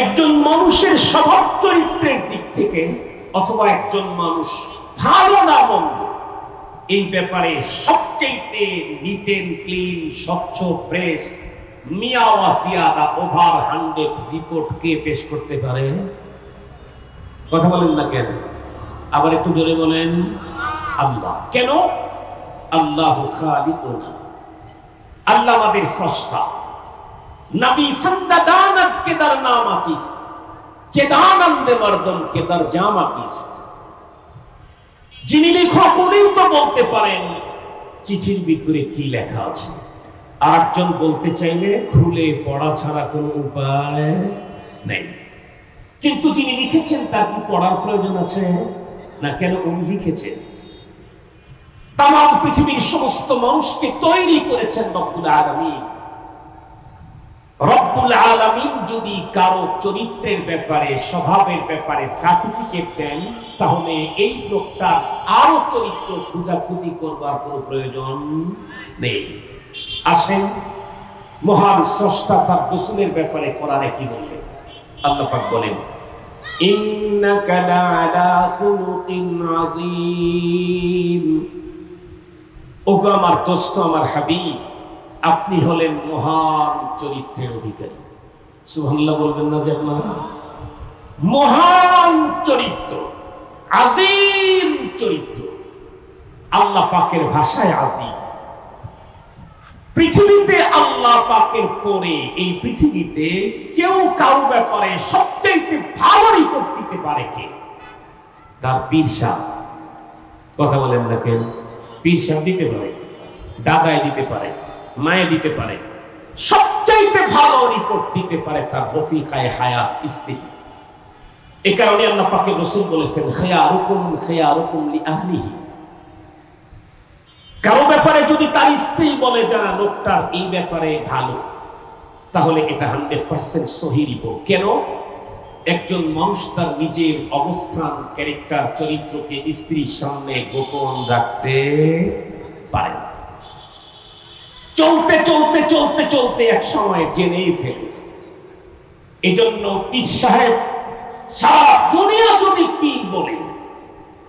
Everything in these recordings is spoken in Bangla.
একজন মানুষের স্বভাব চরিত্রের দিক থেকে অথবা একজন মানুষ ভালো না মন্দ, এই ব্যাপারে সবচেয়ে নিট এন্ড ক্লিন স্বচ্ছ ফ্রেশ মিয়া ওয়াসিয়াদা ওভার হান্ড্রেড রিপোর্ট কে পেশ করতে পারে? কথা বলেন না কেন? আবার একটু জোরে বলেন, আল্লাহ। কেন? আল্লাহ খালিকুনা। আল্লাহ আমাদের স্রষ্টা। নবী સંદદાનત কে দর নামা આકીસ્ત চেদানন্দ মর্দন কে দর জামা কিস্ত যিনি লেখক উনিও তো বলতে পারেন, চিঠির ভিতরে কি লেখা আছে? আটজন বলতে চাইলে খুলে পড়া ছাড়া কোনো উপায় নেই। কিন্তু তিনি লিখেছেন, তার কি পড়ার প্রয়োজন আছে? না কেন উনি লিখেছেন? তাম পৃথিবীর সমস্ত মানুষকে তৈরি করেছেন বকুল আগামী রব্বুল আলমিন যদি কারও চরিত্রের ব্যাপারে, স্বভাবের ব্যাপারে সার্টিফিকেট দেন, তাহলে এই লোকটার আরও চরিত্র খুঁজাখুঁজি করবার কোনো প্রয়োজন নেই। আসেন, মহান স্রষ্টা তার রসুলের ব্যাপারে কোরআনে কি বললেন? আল্লাহ পাক বলেন, ইন্নাকা লাআলা খুলুকিন আযীম। ওগো আমার দোস্ত, আমার হাবিব আপনি হলেন মহান চরিত্রের অধিকারী। সুবহানাল্লাহ বলবেন না যে আপনারা? মহান চরিত্র আজিম চরিত্র। আল্লাহ পাকের ভাষায় আজিম পৃথিবীতে আল্লাহ পাকের পরে এই পৃথিবীতে কেউ কারও ব্যাপারে সবচাইতে ভালো রিপোর্ট দিতে পারে কে? তার পীর সাহ কথা বলেন না কেন? পীর দিতে পারে দাদায় দিতে পারে। মায়ে দিতে পারে। সবচাইতে ভালো রিপোর্ট দিতে পারে তার রফিকায় হায়াত স্ত্রী। এ কারণে আল্লাহ পাকে রসুল বলেছেন খেয়া রুকুম খেয়া রুকুম লি আহলিহি। কারও ব্যাপারে যদি তার স্ত্রী বলে যারা লোকটার এই ব্যাপারে ভালো, তাহলে এটা হান্ড্রেড পার্সেন্ট সহি রিপোর্ট কেন? একজন মানুষ তার নিজের অবস্থান ক্যারেক্টার চরিত্রকে স্ত্রীর সামনে গোপন রাখতে পারে না। চলতে চলতে চলতে চলতে এক সময় জেনেই ফেলে। এজন্য পীর সাহেব, সারা দুনিয়া যদি পীর বলে,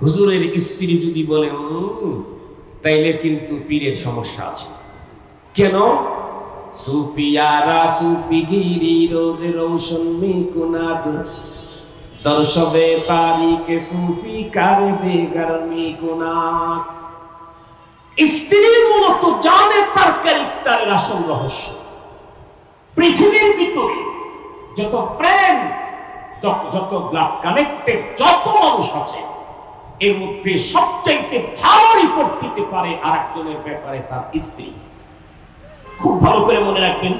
হুজুরের স্ত্রী যদি বলে তাইলে কিন্তু পীরের সমস্যা আছে। কেন? সুফিয়ারা সুফি গিরি রোজ রৌশন মে কুনাদ দর্শবে তারিকে সুফি কারে দে গরমি কুনাদ। স্ত্রী মূলত জানে তার ক্যারেক্টারের আসল রহস্য। পৃথিবীর ভিতরে যত ফ্রেন্ড যত ব্লাড কানেক্টেড যত মানুষ আছে, এর মধ্যে সবচাইতে ভালো রিপোর্ট দিতে পারে আর একজনের ব্যাপারে তার স্ত্রী। খুব ভালো করে মনে রাখবেন।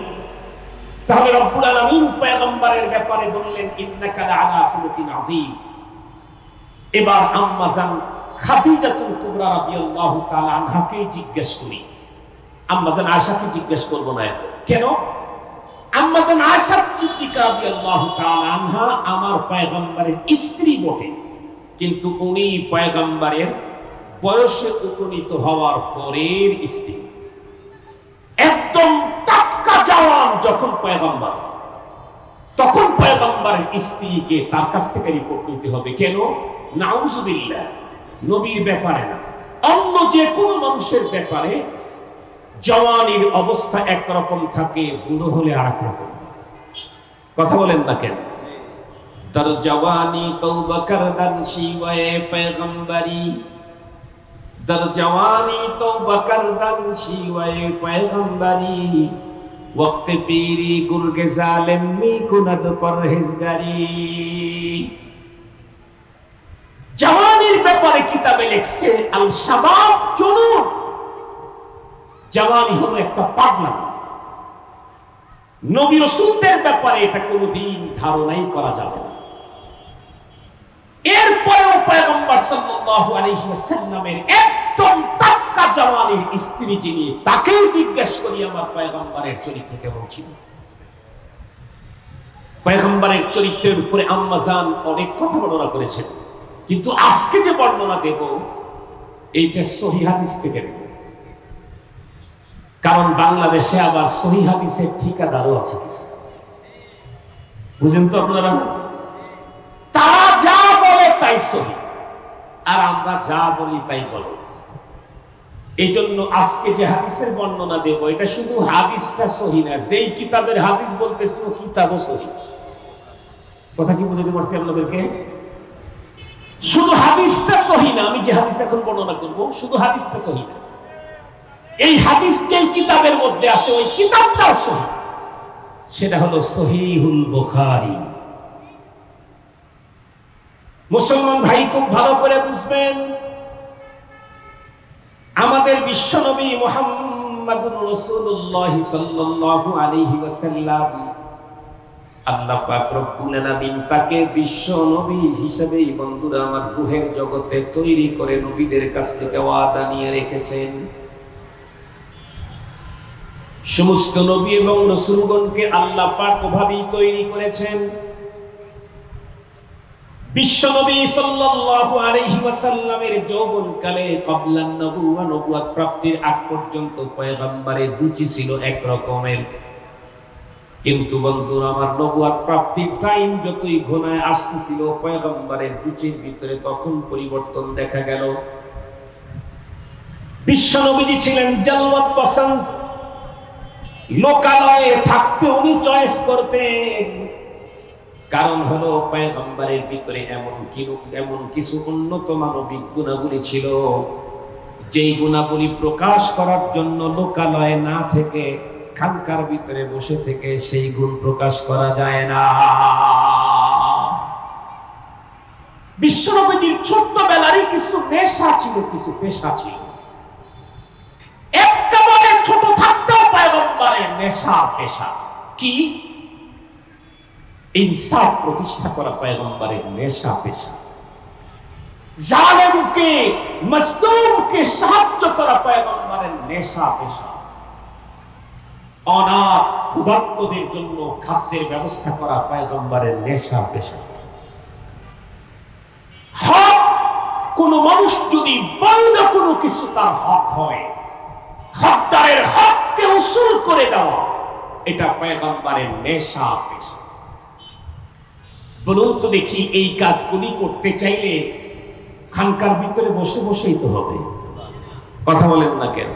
তাহলে রব্বুল আলামিন পয়গম্বরের ব্যাপারে বললেন, ইন্নাকা লাআলা খুলুকিন আযীম। এবার আম্মা জান খাদিজাতুল কুবরা রাদিয়াল্লাহু তাআলা আনহাকে জিজ্ঞেস করি। আম্মা জান আয়েশাকে জিজ্ঞেস করব না এত। কেন? আম্মা জান আয়েশা সিদ্দিকা রাদিয়াল্লাহু তাআলা আনহা আমার পয়গম্বরের স্ত্রী বটে। কিন্তু উনি পয়গম্বরের বয়সে উপনীত হওয়ার পরের স্ত্রী। একদম টাটকা জওয়ান যখন পয়গম্বর। তখন পয়গম্বরের স্ত্রীকে তার কাছ থেকে রিপোর্ট নিতে হবে। কেন? নাউজুবিল্লাহ। নবীর ব্যাপারে না। অন্য যে কোনো মানুষের ব্যাপারে জওয়ানির অবস্থা একরকম থাকে, বুড়ো হলে আর এক রকম কথা বলেন না কেন? তার জওয়ানি তৌবা করদান শিওয়ে পয়গম্বরি। در জওয়ানি تو بکردن شیوه পয়গম্বরি। وقت পীরি গুরগে জালেম মি کند পরহেজগারি। জওয়ানির ব্যাপারে কিতাবে লিখছে, আল শাবাব জুনুন জওয়ানি হলো একটা পাগলামি নবী রসুলদের ব্যাপারে এটা কোনোদিন ধারণাই করা যাবে না। এরপরেও পয়গম্বর সাল্লাল্লাহু আলাইহি ওয়াসাল্লামের একদম টাটকা জওয়ানের স্ত্রী যিনি, তাকেই জিজ্ঞেস করি আমার পয়গম্বরের চরিত্র কেমন ছিল পয়গম্বরের চরিত্রের উপরে আম্মাজান অনেক কথা বর্ণনা করেছেন। কিন্তু আজকে যে বর্ণনা দেব, এইটা সহি হাদিস থেকে দেব কারণ বাংলাদেশে আবার সহি হাদিসের ঠিকাদারও আছে কিছু। বুঝেন তো আপনারা? তারা যা বলে তাই সহি, আর আমরা যা বলি তাই গলত। এই জন্য আজকে যে হাদিসের বর্ণনা দেব, এটা শুধু হাদিসটা সহি না, যেই কিতাবের হাদিস বলতেছি ও কিতাবও সহি। কথা কি বুঝাতে পারছি আপনাদেরকে? শুধু হাদিসটা সহি না, আমি যে হাদিস এখন বর্ণনা করব, শুধু হাদিসটা সহি না। এই হাদিস যেই কিতাবের মধ্যে আছে, ওই কিতাবটাও সহি। সেটা হলো সহিহুল বুখারী। মুসলমান ভাই খুব ভালো করে বুঝবেন, আমাদের বিশ্বনবী মোহাম্মদুর রসুল্লাহ সাল্লাল্লাহু আলাইহি ওয়াসাল্লাম আল্লাহ পাক রব্বুল আলামিন তাকে বিশ্ব নবী বন্ধুরা আমার রুহের জগতে তৈরি করে নবীদের কাছ থেকে ওয়াদা নিয়ে রেখেছেন। সমস্ত নবী এবং রসুলগণকে আল্লাহ পাক ওভাবেই তৈরি করেছেন। সাল্লাল্লাহু আলাইহি ওয়াসাল্লামের যৌবনকালে ক্বাবলান নবুওয়া নবুয়ত প্রাপ্তির আগ পর্যন্ত পয়গম্বরের রুচি ছিল এক রকমের কিন্তু বন্ধুরা, আমার নবুয়াত প্রাপ্তির টাইম যতই ঘনায় আসতেছিল, পয়গম্বরের রুচির ভিতরে তখন পরিবর্তন দেখা গেল। বিশ্বনবীজি ছিলেন জালওয়াত পছন্দ লোকালয়ে থাকতে উনি চয়েস করতেন। কারণ হলো পয়গম্বরের ভিতরে এমন এমন কিছু উন্নত মানবিক গুণাগুলি ছিল, যেই গুণাগুলি প্রকাশ করার জন্য লোকালয়ে না থেকে খানকার ভিতরে বসে থেকে সেই গুণ প্রকাশ করা যায় না। বিশ্বনবীজির ছোট্টবেলারই কিছু নেশা ছিল, কিছু পেশা ছিল। একেবারে ছোট থাকতেও পয়গম্বরের নেশা, পেশা কি? ইনসাফ প্রতিষ্ঠা করা নেশা, পেশা। জালেমকে সাহায্য করা পয়গম্বরের নেশা, পেশা। অনাথ ক্ষুধার্তদের জন্য খাদ্যের ব্যবস্থা করা পয়গম্বরের নেশা পেশা। হক কোন মানুষ যদি বৈধ কোনো কিছু তার হক হয়, হকদারের হককে উসুল করে দেওয়া, এটা পয়গম্বরের নেশা পেশা। বলুন তো দেখি এই কাজগুলি করতে চাইলে খানকার ভিতরে বসে বসেই তো হবে। কথা বলেন না কেন?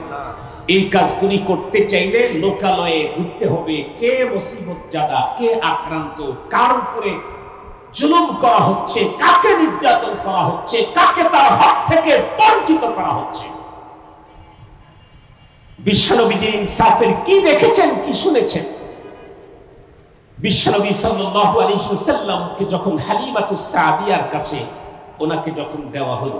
এই কাজগুলি করতে চাইলে লোকালয়ে ঘুরতে হবে। কে মুসিবত জাদা কে আক্রান্ত, কার উপরে জুলুম করা হচ্ছে, কাকে নির্যাতন করা হচ্ছে, কাকে তার হক থেকে বঞ্চিত করা হচ্ছে। বিশ্বনবীজির ইনসাফের কি দেখেছেন, কি শুনেছেন? বিশ্বনবী সাল্লাল্লাহু আলাইহি ওয়াসাল্লামকে যখন হালিমাতুস সাদিয়ার কাছে ওনাকে যখন দেওয়া হলো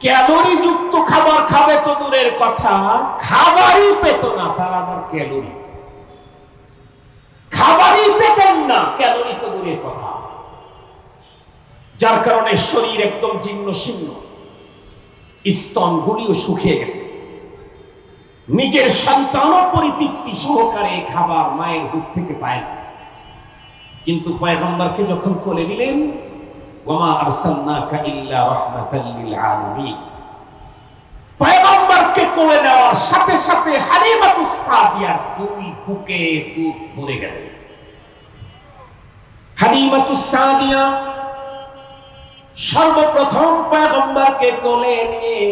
ক্যালোরি যুক্ত খাবার খাবে তো দূরের কথা, খাবারই পেত না, তার আবার ক্যালোরি। খাবারই পেতেন না, ক্যালোরি তো দূরের কথা। যার কারণে শরীর একদম জীর্ণ শীর্ণ স্তনগুলিও শুকিয়ে গেছে। নিজের সন্তানও পরিতৃপ্তি সহকারে খাবার মায়ের বুক থেকে পায় না। কিন্তু পয়গম্বরকে যখন কোলে নিলেন, ওমা আরসালনাকা ইল্লা রাহমাতাল লিল পয়গম্বরকে কোলে নেওয়ার সাথে সাথে হালিমাতুস সাদিয়ার দুই বুকে দুধ ভরে গেল। হালিমাতুস সাদিয়া সর্বপ্রথম পয়গম্বরকে কোলে নিয়ে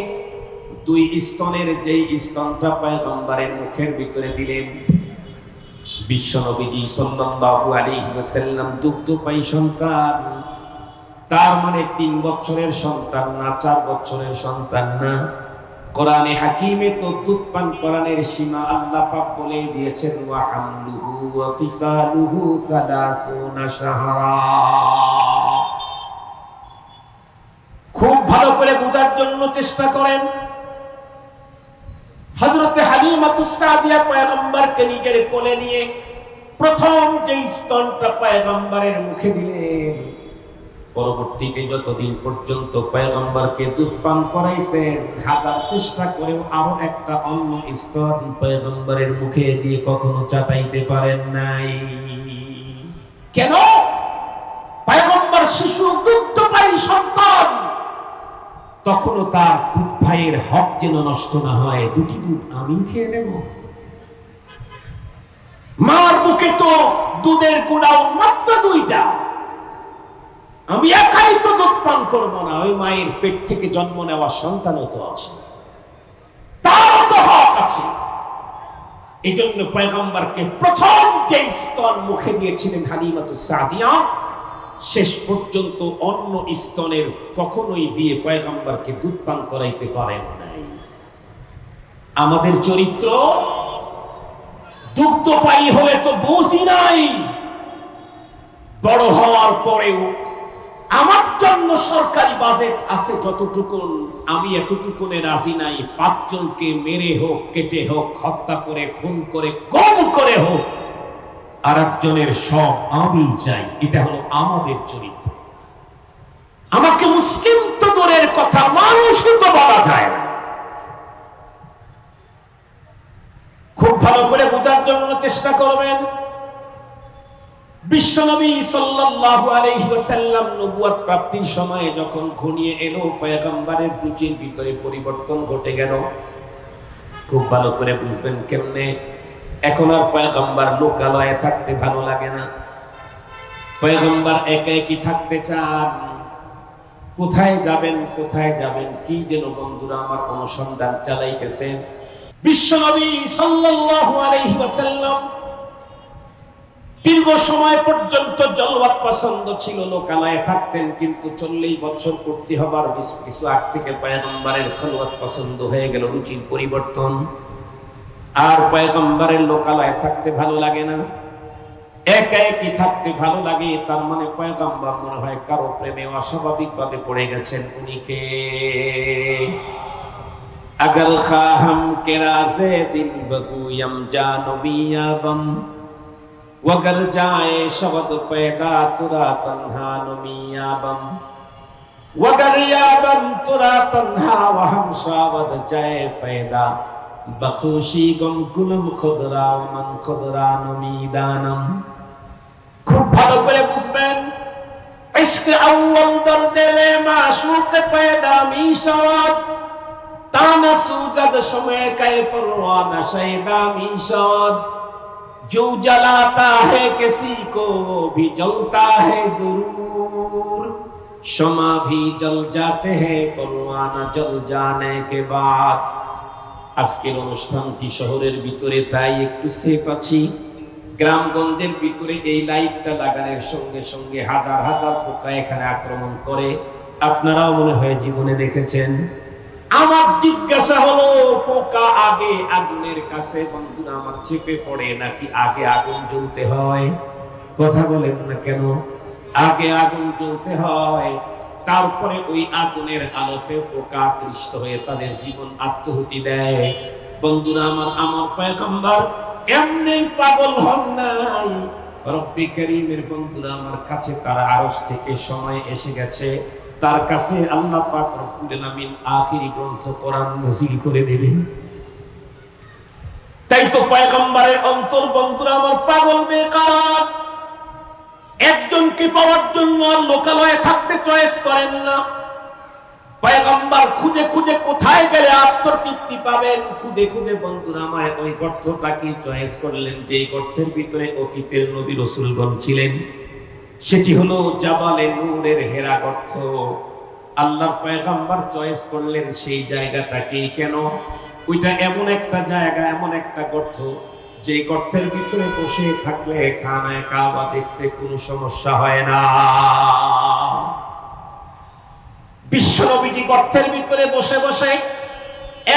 দুই স্তনের যেই স্তনটা পয়গম্বরের মুখের ভিতরে দিলেন বিশ্বনবীজি সাল্লাল্লাহু আলাইহি ওয়াসাল্লাম দুগ্ধপায়ী সন্তান। তার মানে তিন বছরের সন্তান না, চার বছরের সন্তান না। কোরআনে হাকিমে তো দুধ পান কোরআনের সীমা আল্লাহ পাক বলে দিয়েছেন, ওয়া হামলুহু ওয়া ফিসালুহু 30 শাহরা। খুব ভালো করে বোঝার জন্য চেষ্টা করেন। হযরতে হালিমাতুস সাদিয়া পয়গম্বরকে নিজের কোলে নিয়ে প্রথম যে স্তনটা পয়গম্বরের মুখে দিলেন, পরবর্তীতে যতদিন পর্যন্ত পয়গম্বরকে দুধ পান করাইছেন, হাজার চেষ্টা করেও আরও একটা অন্য স্তন পয়গম্বরের মুখে দিয়ে কখনো চাটাইতে পারেন নাই। কেন? পয়গম্বর শিশু দুগ্ধপায়ী সন্তান তখনও তার দুধ ভাইয়ের হক যেন নষ্ট না হয়, দুটি দুধ আমি খেয়ে নেব। মার বুকে তো দুধের গুড়াও মাত্র দুইটা। আমি একাই তো দুধ পান করব না, ওই মায়ের পেট থেকে জন্ম নেওয়া সন্তানও তো আছে। তারও তো হক আছে। এই জন্য পয়গম্বরকে প্রথম যে স্তর মুখে দিয়েছিলেন হালিমাতু সাদিয়া শেষ পর্যন্ত অন্য স্তনের কখনোই দিয়ে পয়গম্বরকে দুধ পান করাইতে পারেন নাই। আমাদের চরিত্র দুগ্ধপায়ী হলে তো বুঝি নাই। বড় হওয়ার পরেও আমার জন্য সরকারি বাজেট আছে যতটুকুন, আমি এতটুকুনে রাজি নাই। পাঁচজনকে মেরে হোক, কেটে হোক, হত্যা করে, খুন করে কম করে হোক আর একজনের সব আমি চাই, এটা হলো আমাদের চরিত্র। আমাকে মুসলিম তো দূরের কথা মানুষও তো বলা যায় না। খুব ভালো করে বোঝার জন্য চেষ্টা করবেন। বিশ্বনবী সাল্লাল্লাহু প্রাপ্তির সময়ে যখন ঘনিয়ে এলো, পয়গম্বরের রুচির ভিতরে পরিবর্তন ঘটে গেল। খুব ভালো করে বুঝবেন কেমনে এখন আর পয়গম্বর লোকালয়ে থাকতে ভালো লাগে না। পয়গম্বর একা একই থাকতে চান। কোথায় যাবেন কোথায় যাবেন, কি যেন বন্ধুরা আমার অনুসন্ধান চালাইতেছেন বিশ্বনবী সাল্লাল্লাহু আলাইহি ওয়াসাল্লাম দীর্ঘ সময় পর্যন্ত জলবাত পছন্দ ছিল, লোকালয়ে থাকতেন, কিন্তু চল্লিশ বছর পূর্তি হবার কিছু আগ থেকে পয়গম্বরের খলওয়াত পছন্দ হয়ে গেল, রুচির পরিবর্তন। আর পয়গম্বরের লোকালয়ে থাকতে ভালো লাগে না। একা একই থাকতে ভালো লাগে, তার মানে পয়গম্বর মনে হয় কারও প্রেমে অস্বাভাবিকভাবে পড়ে গেছেন উনিকে আগল খাহম কেরাজে দিন বগুয়ম জানবিয়াবম وگر جائے شبد پیدا ترا تنہا نمیابم وگر یابم ترا تنہا وہم شاود جائے پیدا शावद जाए पैदा बखुशी गम कुलम खुदरा मन खुदरा नुमीदानम খুব ভালো করে বুঝবেন ইশক আউয়াল দর্দে মাশুক पैदा মিশাওয়াত ताना सूजद समय कै परवाना शैदा मीशद जो जलाता है किसी को वो भी जलता है जरूर शमा भी जल जाते हैं परवाना जल जाने के बाद আজকের অনুষ্ঠানটি শহরের ভিতরে, তাই একটু সেফ আছি। গ্রামগঞ্জের ভিতরে এই লাইটটা লাগানোর সঙ্গে সঙ্গে হাজার হাজার পোকা এখানে আক্রমণ করে। আপনারাও মনে হয় জীবনে দেখেছেন। আমার জিজ্ঞাসা হলো, পোকা আগে আগুনের কাছে, বন্ধুরা আমার চেপে পড়ে নাকি আগে আগুন জ্বলতে হয়? কথা বলেন না কেন? আগে আগুন জ্বলতে হয়। তারপরে ওই আগুনের আলোতে পোকা আকৃষ্ট হয়ে তাদের জীবন আত্মহুতি দেয়। বন্ধুরা আমার আমার পয়গম্বর, এমনি পাগল হন নাই। রব্বি করিমের বন্ধুরা আমার কাছে তার আরস থেকে সময় এসে গেছে। তার কাছে আল্লাহ পাক রব্বুল আলামিন আখিরি গ্রন্থ, কোরআন করে দেবেন। তাই তো পয়গম্বরের অন্তর বন্ধুরা আমার পাগল বেকার। একজনকে পাওয়ার জন্য লোকালয়ে থাকতে চয়েস করেন না। পয়গম্বর খুঁজে খুঁজে কোথায় গেলে আত্মতৃপ্তি পাবেন? খুঁজে খুঁজে বন্ধুরা আমায় ওই গর্তটাকে চয়েস করলেন? যে এই গর্তের ভিতরে অতীতের নবী রসুলগণ ছিলেন, সেটি হলো জাবালে নূরের হেরা গর্ত। আল্লাহর পয়গাম্বার চয়েস করলেন সেই জায়গাটাকে কেন? ওইটা এমন একটা জায়গা, এমন একটা গর্ত যে গর্তের ভিতরে বসে থাকলে খানায় কাবা দেখতে কোনো সমস্যা হয় না। বিশ্বনবীজি গর্তের ভিতরে বসে বসে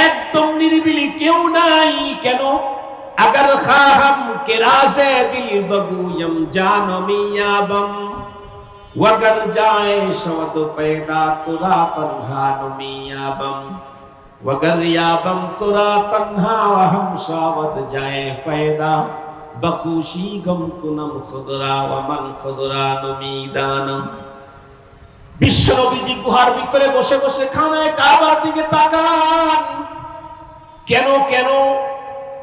একদম নিরিবিলি কেউ নাই কেন? আগর খাহাম কে রাজে দিল বগুয়ম জানমিয়াবম ওয়াগর যায় শব্দ পেদা তুরা তন্হা নমিয়াবম وگریابم ترا تنہا و ہمشاوت جائے پیدا بخوشی گم کنم خدرا و من خدرا نمیدانم বিশ্বনবীজি গুহার ভিতরে বসে বসে খানায় কাবার দিকে তাকান। কেন কেন?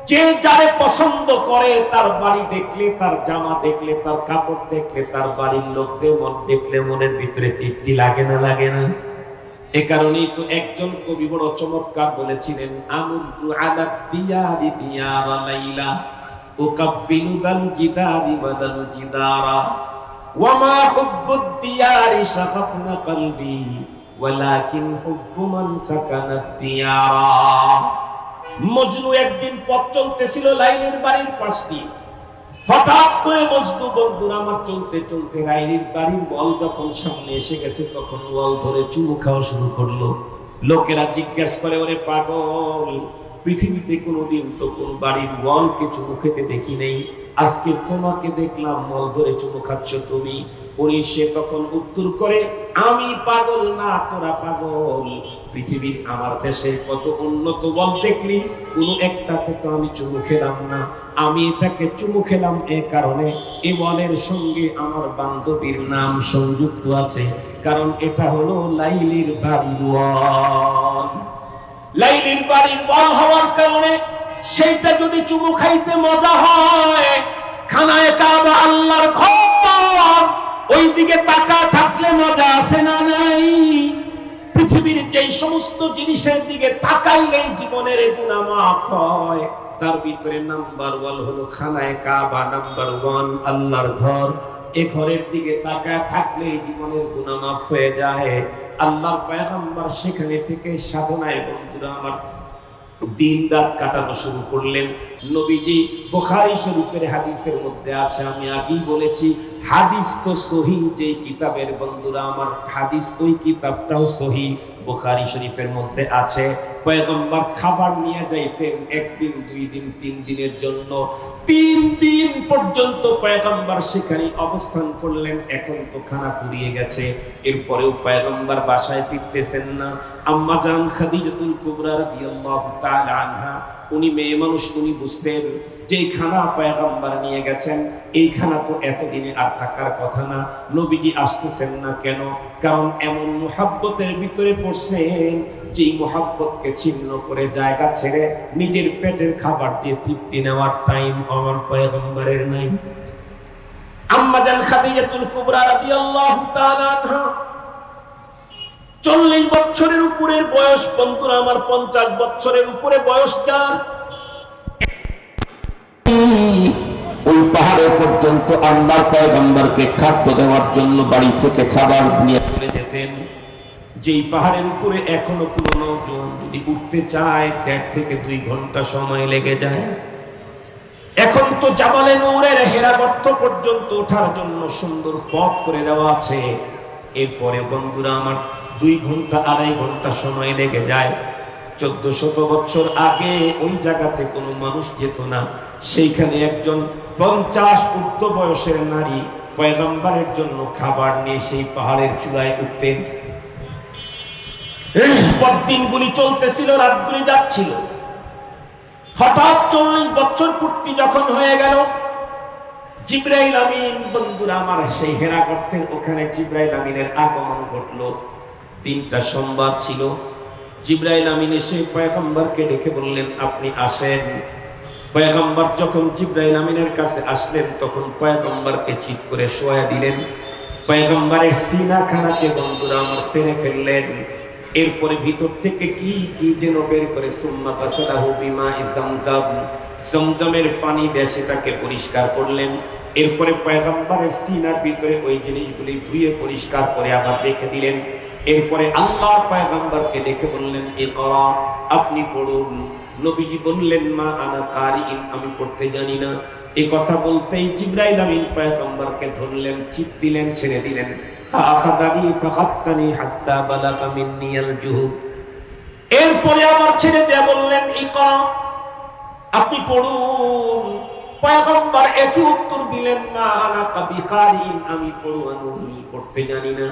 যে যারে পছন্দ করে তার বাড়ি দেখলে, তার জামা দেখলে, তার কাপড় দেখলে, তার বাড়ির লোকদের মন দেখলে মনের ভিতরে তৃপ্তি লাগে না লাগে না? এ কারণেই তো একজন কবি বড় চমৎকার বলেছিলেন আমুরু আলা দিয়ারি দিয়ারা লাইলা, উকাব্বিলু দাল জিদারি ওয়াদাল জিদারা ওয়ামা হুব্বুদ দিয়ারি শাগাফনা কলবি, ওয়ালাকিন হুব্বু মান সাকানাত দিয়ারা। মজনু একদিন পথ চলতেছিল লাইনের বাড়ির পাশ দিয়ে। হঠাৎ করে বস্তু বন্ধুর আমার চলতে চলতে লাইনের বাড়ির বল যখন সামনে এসে গেছে, তখন ওয়াল ধরে চুমু খাওয়া শুরু করল। লোকেরা জিজ্ঞেস করে, ওরে পাগল পৃথিবীতে কোনোদিন তো কোন বাড়ির ওয়ালকে চুমু খেতে দেখি নেই। আজকে তোমাকে দেখলাম, মল ধরে চুমু খাচ্ছ তুমি। উনি সে তখন উত্তর করে, আমি পাগল না, তোরা পাগল। পৃথিবীর আমার দেশের কত উন্নত বল দেখলি, কোনো একটাতে তো আমি চুমু খেলাম না। আমি এটাকে চুমু খেলাম এ কারণে, এ বলের সঙ্গে আমার বান্ধবীর নাম সংযুক্ত আছে। কারণ এটা হলো লাইলির ওয়াল। লাইলির বাড়ির বল হওয়ার কারণে সেইটা যদি চুমু খাইতে মজা হয়, খানায় কাবা আল্লাহর ঘর ওই দিকে তাকা থাকলে মজা আছে না নাই? পৃথিবীর যেই সমস্ত জিনিসের দিকে তাকাইলেই জীবনের গুণা মাফ হয়। তার ভিতরে নাম্বার ওয়ান হলো খানায় কাবা, নাম্বার ওয়ান আল্লাহর ঘর। এ ঘরের দিকে তাকায় থাকলে জীবনের গুণা হয়ে যায়। আল্লাহর পয়গম্বর সেখানে থেকে সাধনায়, বন্ধুরা আমার, দিন রাত কাটানো শুরু করলেন। নবীজি বুখারী শরীফের হাদিসের মধ্যে আছে, আমি আগেই বলেছি, হাদিস তো সহি যে কিতাবের, বন্ধুরা আমার, হাদিস ওই কিতাবটাও সহি, বুখারী শরীফের মধ্যে আছে। পয়গম্বর খাবার নিয়ে যাইতেন, একদিন, দুই দিন, তিন দিনের জন্য। তিন দিন পর্যন্ত পয়গম্বর সেখানে অবস্থান করলেন, এখন তো খানা ফুরিয়ে গেছে। এরপরেও পয়গম্বর বাসায় ফিরতেছেন না। আম্মা জান খাদিজাতুল কুবরা রাদিয়াল্লাহু তাআলা আনহা, উনি মেয়ে মানুষ, উনি বুঝতেন যে খানা পয়গম্বর নিয়ে গেছেন। এই খানা তো এতদিনে আর থাকার কথা না। নবীজি আসতেছেন না কেন? কারণ এমন মুহাব্বতের ভিতরে পড়ছেন যেই মোহাব্বতকে ছিন্ন করে জায়গা ছেড়ে নিজের পেটের খাবার দিয়ে তৃপ্তি নেওয়ার টাইম আমার পয়গম্বরের নাই। আম্মাজান খাদিজাতুল কুবরা রাদিয়াল্লাহু তাআলা আনহা, চল্লিশ বছরের উপরের বয়স বন্ধুরা আমার পঞ্চাশ বছরের উপরে বয়স যার ওই পাহাড়ে পর্যন্ত আল্লাহ পয়গম্বরকে খাদ্য দেওয়ার জন্য বাড়ি থেকে খাবার নিয়ে চলে যেতেন। যেই পাহাড়ের উপরে এখনও কোনো নৌজন যদি উঠতে চায়, দেড় থেকে দুই ঘণ্টা সময় লেগে যায়। এখন তো জাবালে নূরের হেরাগর্ত পর্যন্ত ওঠার জন্য সুন্দর পথ করে দেওয়া আছে। এরপরে বন্ধুরা, আমার দুই ঘণ্টা, আড়াই ঘণ্টা সময় লেগে যায়। চোদ্দ শত বছর আগে ওই জায়গাতে কোনো মানুষ যেত না। সেইখানে একজন পঞ্চাশ উর্ধ বয়সের নারী পয়গম্বরের জন্য খাবার নিয়ে সেই পাহাড়ের চূড়ায় উঠতেন। দিনগুলি চলতেছিল রাতগুলি যাচ্ছিল। হঠাৎ চল্লিশ বছর পূর্তি যখন হয়ে গেল, জিব্রাইল আমিন, বন্ধুরা, আমার সেই হেরা করতেন ওখানে জিব্রাইল আমিনের আগমন ঘটলো। দিনটা সোমবার ছিল। জিব্রাইল আমিন এসে পয়গম্বরকে ডেকে বললেন, আপনি আসেন। পয়গম্বর যখন জিব্রাইল আমিনের কাছে আসলেন, তখন পয়গম্বরকে চিৎ করে শোয়া দিলেন। পয়গম্বরের সিনা খানাকে বন্ধুরা, আমার ফেলে ফেললেন। এরপরে ভিতর থেকে কি কি যেন বের করে, সুম্মা কাসালাহু বিমা ইজামজাম, জমজমের পানি দিয়ে সেটাকে পরিষ্কার করলেন। এরপরে পয়গম্বরের সিনার ভিতরে ওই জিনিসগুলি ধুয়ে পরিষ্কার করে আবার রেখে দিলেন। এরপরে আল্লাহ পয়গম্বরকে ডেকে বললেন এ করা আপনি পড়ুন। নবীজি বললেন, মা আনা কারিন আমি পড়তে জানি না। এ কথা বলতেই জিব্রাইল আমিন পয়গম্বরকে ধরলেন, চিপ দিলেন, ছেড়ে দিলেন। ফাখাদানি ফাখাত্তানি হাত্তা বালাগা মিন্নিয়াল জুহুদ। এরপরে আবার ছেড়ে দিয়ে বললেন ইকরা আপনি পড়ুন। পয়গম্বর একই উত্তর দিলেন আনা আমি জানি না।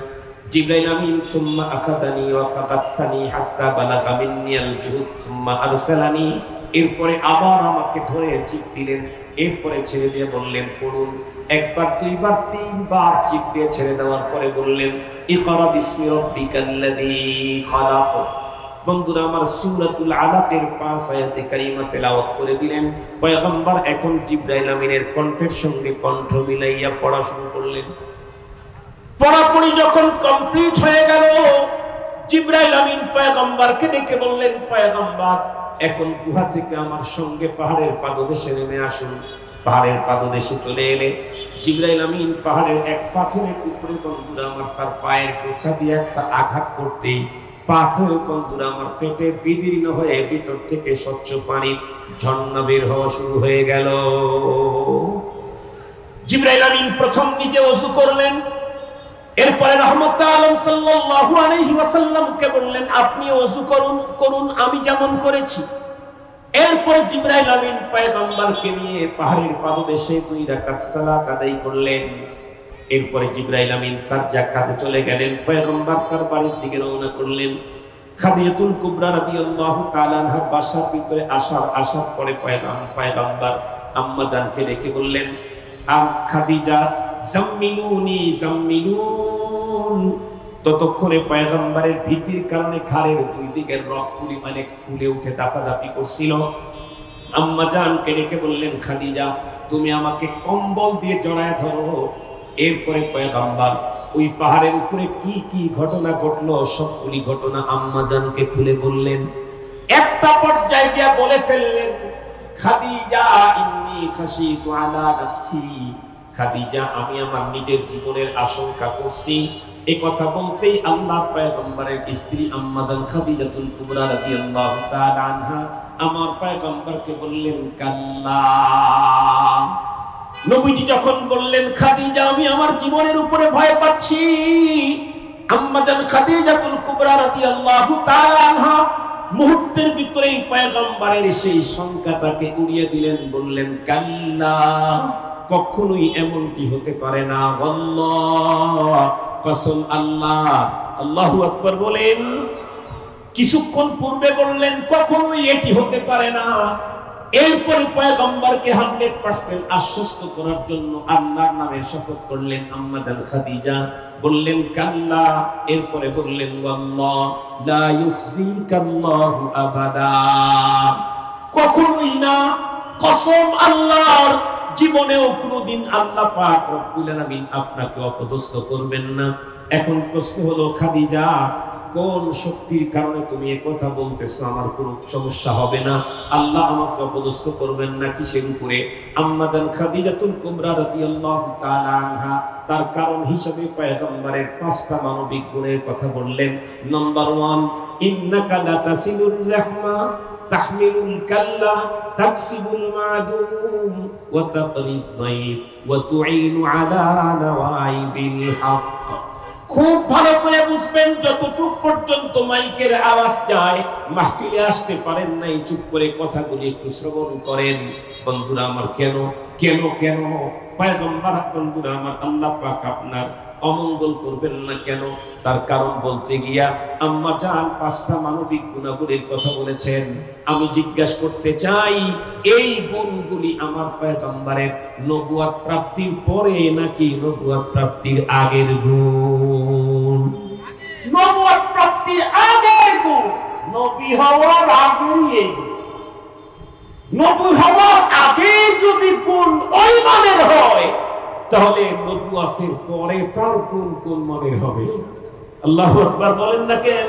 জিব্রাইল আমিন, সুম্মা আখাদানি হাত্তা জুহুদ, সুম্মা আরসালানি। এরপরে আবার আমাকে ধরে চিপ দিলেন। এরপরে ছেড়ে দিয়ে বললেন, পড়ুন। একবার, দুইবার, তিনবার চিপ দিয়ে ছেড়ে দেওয়ার পরে বললেন, ইকরা বিসমি রাব্বিকাল্লাযী খালাক বন্ধুরা, আমার সূরাতুল আলাকের পাঁচ আয়াতে কারিমা তেলাওয়াত করে দিলেন। পয়গম্বর এখন জিব্রাইল আমিনের কণ্ঠের সঙ্গে কণ্ঠ মিলাইয়া পড়া শুরু করলেন। পড়াপড়ি যখন কমপ্লিট হয়ে গেল, জিব্রাইল আমিন পয়গম্বরকে ডেকে বললেন, পয়গম্বর, এখন গুহা থেকে আমার সঙ্গে পাহাড়ের পাদদেশে নেমে আসুন। পাহাড়ের পাদদেশে চলে এলে জিব্রাইল আমিন পাহাড়ের এক পাথরের উপরে বন্ধুরা আমার তার পায়ের কোছা দিয়ে একটা আঘাত করতেই পাথর বন্ধুরা আমার ফেটে বিদীর্ণ হয়ে ভিতর থেকে স্বচ্ছ পানির ঝর্ণা বের হওয়া শুরু হয়ে গেল। জিব্রাইল আমিন প্রথম নিজে ওযু করলেন। এরপরে রহমত আলম সাল্লাল্লাহু আলাইহি ওয়াসাল্লামকে বললেন, আপনি ওযু করুন করুন, আমি যেমন করেছি। এরপর জিব্রাইল আমিন পয়গম্বরকে নিয়ে পাহাড়ের পাদদেশে দুই রাকাত সালাত আদায় করলেন। এরপরে জিব্রাইল আমিন তার কাজে চলে গেলেন, পয়গম্বর তার বাড়ির দিকে রওনা করলেন। খাদিজাতুল কুবরা রাদিয়াল্লাহু তাআলা আনহা বাসার ভিতরে আসার আসার পরে পয়গাম, পয়গম্বর আম্মা জানকে ডেকে বললেন আর খাদিজা, জাম্মিলুনি, জাম্মিলুন। ততক্ষণে পয়গম্বরের ভীতির কারণে ঘাড়ের দুই দিকের রক্তগুলি অনেক ফুলে উঠে দাপাদাপি করছিল। আম্মা জানকে ডেকে বললেন, খাদিজা, তুমি আমাকে কম্বল দিয়ে জড়ায় ধরো। এরপরে পয়গম্বর, ওই পাহাড়ের উপরে কি কি ঘটনা ঘটলো? সবগুলি ঘটনা আম্মা জানকে খুলে বললেন। একটা পর্যায়ে গিয়া বলে ফেললেন, খাদিজা, ইন্নি খাশিতু আলা নাফসি। খাদিজা, আমি আমার নিজের জীবনের আশঙ্কা করছি। এই কথা বলতেই আল্লাহ পয়গম্বরের স্ত্রী আম্মাদান খাদিজাতুল কুবরা তাআলা আমার পয়গম্বরকে বললেন, কাল্লা। নবীজি যখন বললেন, খাদিজা, আমি আমার জীবনের উপরে ভয় পাচ্ছি। আম্মাদান খাদিজাতুল কুবরা রাদিয়াল্লাহু তাআলা মুহূর্তের ভিতরেই পয়গম্বরের সেই শঙ্কাটাকে উড়িয়ে দিলেন, বললেন, কাল্লা। কখনোই এমনটি হতে পারে না আল্লাহ কসম আল্লাহ। আল্লাহু আকবার বলেন, কিছুক্ষণ পূর্বে বললেন, কখনোই এটি হতে পারে না। এরপর পয়গম্বরকে হান্ড্রেড পার্সেন্ট আশ্বস্ত করার জন্য আল্লাহর নামে শপথ করলেন আম্মাদান খাদিজা। বললেন, কাল্লা। এরপরে বললেন আবাদা। কখনোই না। কসম আল্লাহর জীবনেও কোনোদিন আল্লাহ পাক রব্বুল আলামিন আপনাকে অপদস্থ করবেন না। এখন প্রশ্ন হলো, খাদিজা, কোন শক্তির কারণে তুমি কথা বলতেছো? আমার কোনো সমস্যা হবে না। আল্লাহ আমাকে অপদস্থ করবেন না কিসের উপরে? আম্মাদান খাদিজাতুল কুবরা রাদিয়াল্লাহু তাআলা আনহা, তার কারণ হিসেবে পয়গম্বরের পাঁচটা মানবিক গুণের কথা বললেন। নাম্বার ওয়ান, ইন্নাকা লা তাসিলুর রাহমা, তাহমিলুল কাল্লা, তাকসিবুল মাদুম। দাইফ ওয়া তুঈনু আলা নওয়াইবিল হক খুব ভালো করে বুঝবেন, যতটুক পর্যন্ত মাইকের আওয়াজ যায়, মাহফিলে আসতে পারেন নাই, চুপ করে কথাগুলি একটু শ্রবণ করেন। বন্ধুরা আমার, কেন কেন কেন? পয়গম্বর, বন্ধুরা আমার, আল্লাহ পাক আপনার অমঙ্গল করবেন না কেন? তার কারণ বলতে গিয়া, আম্মা জান, পাঁচটা মানবিক গুণাবলীর কথা বলেছেন। আমি জিজ্ঞাসা করতে চাই, এই গুণগুলি আমার পয়গম্বরের নবুয়াত প্রাপ্তির পরে নাকি নবুয়াত প্রাপ্তির আগের গুণ? নবুয়ত প্রাপ্তির আগের গুণ। নবী হওয়ার আগেই নবী হওয়ার আগে যদি গুণ ওই মানের হয়, তাহলে নবুয়াতের পরে তার কোন কোন মানের হবে? আল্লাহ আকবার বলেন না কেন?